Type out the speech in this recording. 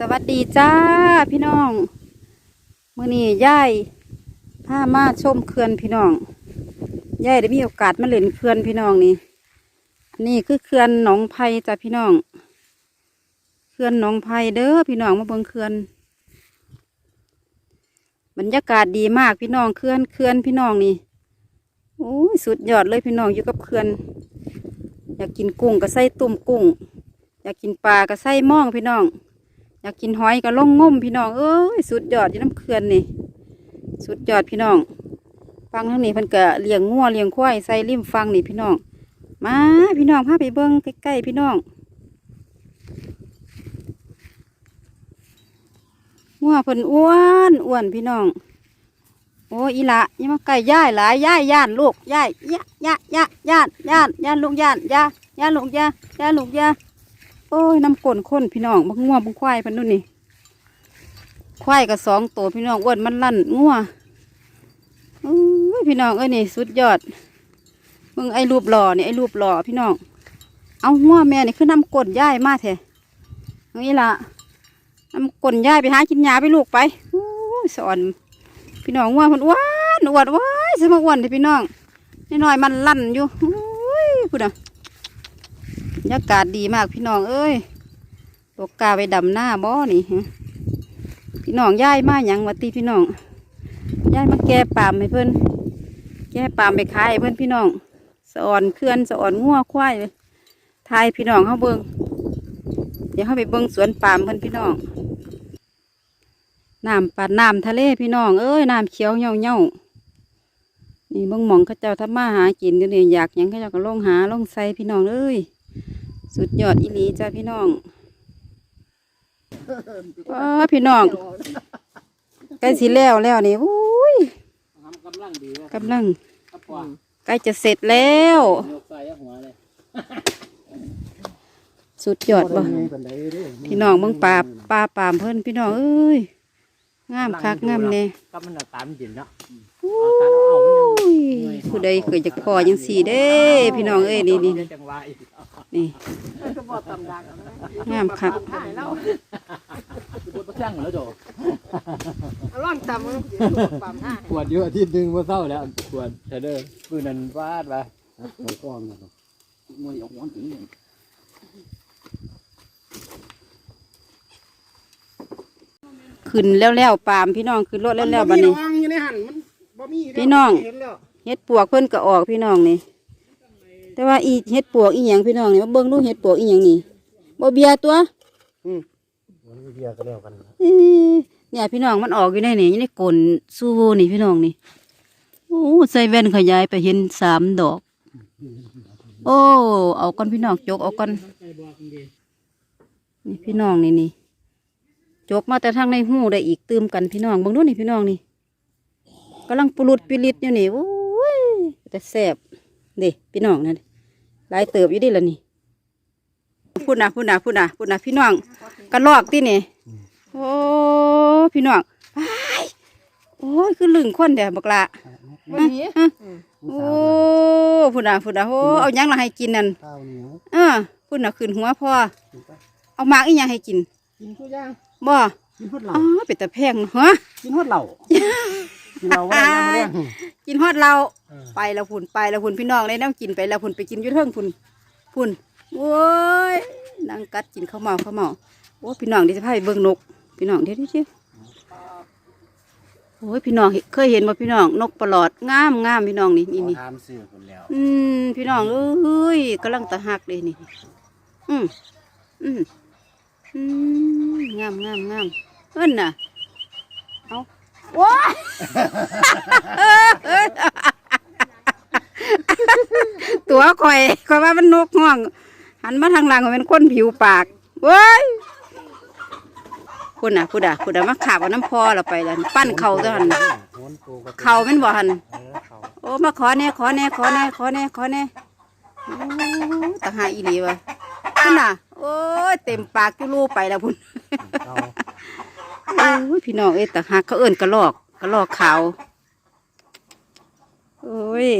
สวัสดีจ้าพี่น้องมื่อนี้ย่ายพามาชมเขื่อนพี่น้องย่ายได้มีโอกาสมาเล่นเขื่อนพี่น้องนี่อันนี้คือเขื่อนหนองไผ่จ้าพี่น้องเขื่อนหนองไผ่เด้อพี่น้องมาเบิ่งเขื่อนบรรยากาศดีมากพี่น้องเขื่อนเขื่อนพี่น้องนี่โอ้ยสุดยอดเลยพี่น้องอยู่กับเขื่อน อยากกินกุ้งก็ใส่ตุ่มกุ้ง อยากกินปลาก็ใส่หม่องพี่น้อง อยากกินหอยก็ลงงมพี่น้องเอ้ยสุดยอดยู่น้ำเขื่อนนี่ สุดยอดพี่น้อง ฟังทั้งนี้เพิ่นก็เลี้ยงงัวเลี้ยงควายใส่ริมฟังนี่พี่น้อง มาพี่น้องพาไปเบิ้งใกล้ๆพี่น้องงัวเพิ่นอ้วนอ้วนพี่น้อง โอ้อีละยังมาใกล้ย่ายหลายย่ายย่านลูกย่ายย่าย่าย่าย่านย่านย่านลูกย่านย่าย่านลูกย่าย่านลูกย่า โอ้ยน้ำก้นข้นพี่น้องบักงัวบักควายพันนู่นนี่ควายกับสองตัวพี่น้องอ้วนมันลั่นงัวอุ้ยพี่น้องเอ้ยนี่สุดยอดมึงไอ้รูปหล่อนี่ไอ้รูปหล่อพี่น้อง เอางัวแม่นี่คือน้ำก้นย่ายมาแท้นี่ละน้ำก้นย่ายไปหากินยาไปลูกไปอู้ยสอน พี่น้องงัวมันอ้วนอ้วนว้ายสมอ้วนเลยพี่น้องน้อยมันลั่นอยู่อุ้ยพูดอะ ยากาศดีมากพี่น้องเอ้ยตกกาไปดำหน้าบ่อนี่พี่น้องย้ายมาหยังวัตีพี่น้องย้ายมาแก้ปามให้เพิ่อนแก้ปามไปขายเพิ่อนพี่น้องสอนเคลื่อนสอนงัวควายทายพี่น้องเข้าเบิงเดี๋ยวเข้าไปเบิงสวนปามเพิ่อนพี่น้องน้ำปาดน้ำทะเลพี่น้องเอ้ยน้ำเขียวเหี่ยวเหี่ยวนี่เบิ่งหมองเขาเจ้าทำมาหากินเดี๋ยวนี้อยากยังเขาเจ้าก็ลงหาลงใส่พี่น้องเอ้ย สุดยอดอีหลีจ้าพี่น้องว้าพี่น้องใกล้สิแล้วแล้วนี่อุ้ยทำกำลังดีเลยกำลังครับพ่อใกล้จะเสร็จแล้วยกใส่หัวเลยสุดยอดบ่พี่น้องเบิ่งปลาปลาปามเพิ่นพี่น้องเอ้ยงามคักงามแน่ก็มันเอาตามดินเนาะอุ้ยผู้ใดเคยจะพอยังสี่เด้ พี่น้องเอ้ยนี่นี่ จังหวะอีกนี่งามคักปวดช่างแล้วโจร่อนตำมันปั๊มห้าปวดเยอะอาทิตย์หนึงมาเศร้าแล้วปวดแต่เด้อปืนนั้นวาดไปหัวก้อนนะมวยออกหัวถึงขึ้นแล้วแล้วปามพี่น้องขึ้นรถแล้วแล้วบัดนี้มันอยู่ในหันมันบ่มีพี่น้องเห็นแล้วเฮ็ดปวกเพิ่นก็ออกพี่น้องนี่ แต่ว่าอีเฮ็ดปวกอีหยังพี่น้องนี่มาเบิ่งดูเฮ็ดปวกอีหยังนี่บ่เบียตัวเบียร์ก็แล้วกันอีเนี่ยพี่น้องมันออกอยู่ในนี่อยู่ในกลนสู้นี่พี่น้องนี่โอ้ใส่แว่นขยายไปเห็นสามดอก โอ้เอาก่อนพี่น้องจกเอาก่อนนี่พี่น้องนี่นี่จกมาแต่ทางในหูได้อีกตืมกันพี่น้องเบิ่งดูนี่พี่น้องนี่กำลังปลุดปิลิดอยู่นี่โอ้ยแต่แซ่บเด้พี่น้องนั่น หลายเติบอยู่ดิละนี่พูดนะพูดนะพูดนะพูดนะพี่น้องกระลอกที่นี่โอ้พี่น้องไปโอ้ยคือลึงคนเดี๋ยวบักละวันนี้โอ้พุ่นน่ะพุ่นน่ะโอ้เอาหยังละให้กินนั่นข้าวเหนียวเออพุ่นน่ะขึ้นหัวพ่อเอาหมากอีหยังให้กินกินทุกอย่างบ่กินฮอดเหล้าอ๋อเป็นตะแพงฮะกินฮอดเหล้า กินเหล้าไว้ยังไม่เลี้ยงกินฮอดเราไปแล้วพุ่นไปแล้วพุ่นพี่น้องเลยน้ำกินไปแล้วพุ่นไปกินอยุ่เทิงพุ่นพุ่นโอ้ยนางกัดกินข้าวเมาข้าวเมาโอ้พี่น้องเดี๋ยวจะพาไปเบิ่งนก พี่น้องเดี๋ยวเดี๋ยวเดี๋ยวโอ้ยพี่น้องเคยเห็นบ่พี่น้องนกประหลอดงามงามพี่น้องนี่นี่นี่ทำซื้อคนแล้วอืมพี่น้องเอ้ยกำลังตะหักเลยนี่ อืมอืมอืมงามงามงามเพิ่นน่ะเอา ว้าตัวข่อยข่อยว่ามันนกห้องหันมาทางหลังมันเป็นคนผิวปากเว้ยคุณน่ะคุณอะคุณอะมาขาบเอาน้ำพอเราไปแล้วปั้นเข่าตัวหันเข่ามันบ่หันโอ้มาขอแน่ขอแน่ขอแน่ขอแน่ขอแน่ตาหาอีหลีวะพุ่นน่ะ โอ้ยเต็มปากจุลูไปแล้วพุ่น พี่น้องเอ้ตะหักเขาเอิ่นกระลอกกระลอกขาวโอ้ย